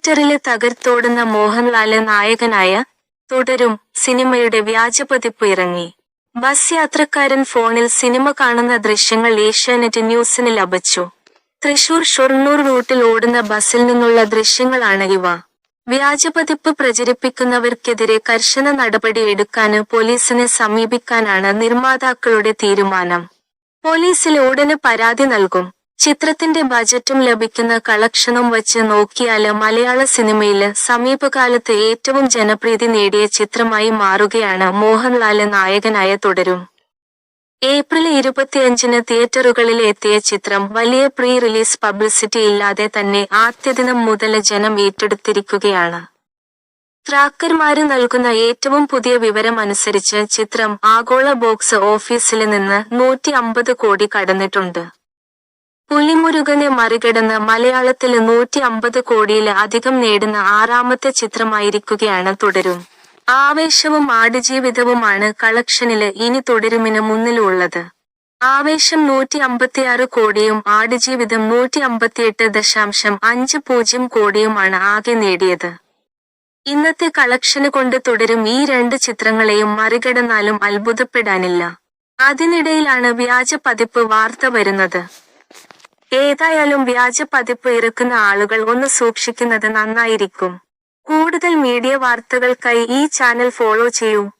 തിയേറ്ററിലെ തകർത്തോടുന്ന മോഹൻലാൽ നായകനായ തുടരും സിനിമയുടെ വ്യാജപതിപ്പ് ഇറങ്ങി. ബസ് യാത്രക്കാരൻ ഫോണിൽ സിനിമ കാണുന്ന ദൃശ്യങ്ങൾ ഏഷ്യാനെറ്റ് ന്യൂസിന് ലഭിച്ചു. തൃശൂർ ഷൊർണൂർ റൂട്ടിൽ ഓടുന്ന ബസ്സിൽ നിന്നുള്ള ദൃശ്യങ്ങളാണ് ഇവ. വ്യാജപതിപ്പ് പ്രചരിപ്പിക്കുന്നവർക്കെതിരെ കർശന നടപടി എടുക്കാന് പോലീസിനെ സമീപിക്കാനാണ് നിർമ്മാതാക്കളുടെ തീരുമാനം. പോലീസിൽ ഉടനെ പരാതി നൽകും. ചിത്രത്തിന്റെ ബജറ്റും ലഭിക്കുന്ന കളക്ഷനും വച്ച് നോക്കിയാൽ മലയാള സിനിമയിൽ സമീപകാലത്ത് ഏറ്റവും ജനപ്രീതി നേടിയ ചിത്രമായി മാറുകയാണ് മോഹൻലാൽ നായകനായ തുടരും. ഏപ്രിൽ ഇരുപത്തിയഞ്ചിന് തിയേറ്ററുകളിൽ എത്തിയ ചിത്രം വലിയ പ്രീ റിലീസ് പബ്ലിസിറ്റി ഇല്ലാതെ തന്നെ ആദ്യദിനം മുതൽ ജനം ഏറ്റെടുത്തിരിക്കുകയാണ്. ട്രാക്കർമാര് നൽകുന്ന ഏറ്റവും പുതിയ വിവരം അനുസരിച്ച് ചിത്രം ആഗോള ബോക്സ് ഓഫീസിൽ നിന്ന് നൂറ്റി കോടി കടന്നിട്ടുണ്ട്. പുലിമുരുകനെ മറികടന്ന് മലയാളത്തിൽ നൂറ്റി അമ്പത് കോടിയിൽ അധികം നേടുന്ന ആറാമത്തെ ചിത്രമായിരിക്കുകയാണ് തുടരും. ആവേശവും ആടുജീവിതവുമാണ് കളക്ഷനിൽ ഇനി തുടരുമിന് മുന്നിലുള്ളത്. ആവേശം നൂറ്റി അമ്പത്തിയാറ് കോടിയും ആടുജീവിതം നൂറ്റി അമ്പത്തിയെട്ട് ദശാംശം അഞ്ച് പൂജ്യം കോടിയുമാണ് ആകെ നേടിയത്. ഇന്നത്തെ കളക്ഷന് കൊണ്ട് തുടരും ഈ രണ്ട് ചിത്രങ്ങളെയും മറികടന്നാലും അത്ഭുതപ്പെടാനില്ല. അതിനിടയിലാണ് വ്യാജ പതിപ്പ് വാർത്ത വരുന്നത്. ഏതായാലും വ്യാജ പതിപ്പ് ഇറക്കുന്ന ആളുകൾ ഒന്ന് സൂക്ഷിക്കുന്നത് നന്നായിരിക്കും. കൂടുതൽ മീഡിയ വാർത്തകൾക്കായി ഈ ചാനൽ ഫോളോ ചെയ്യൂ.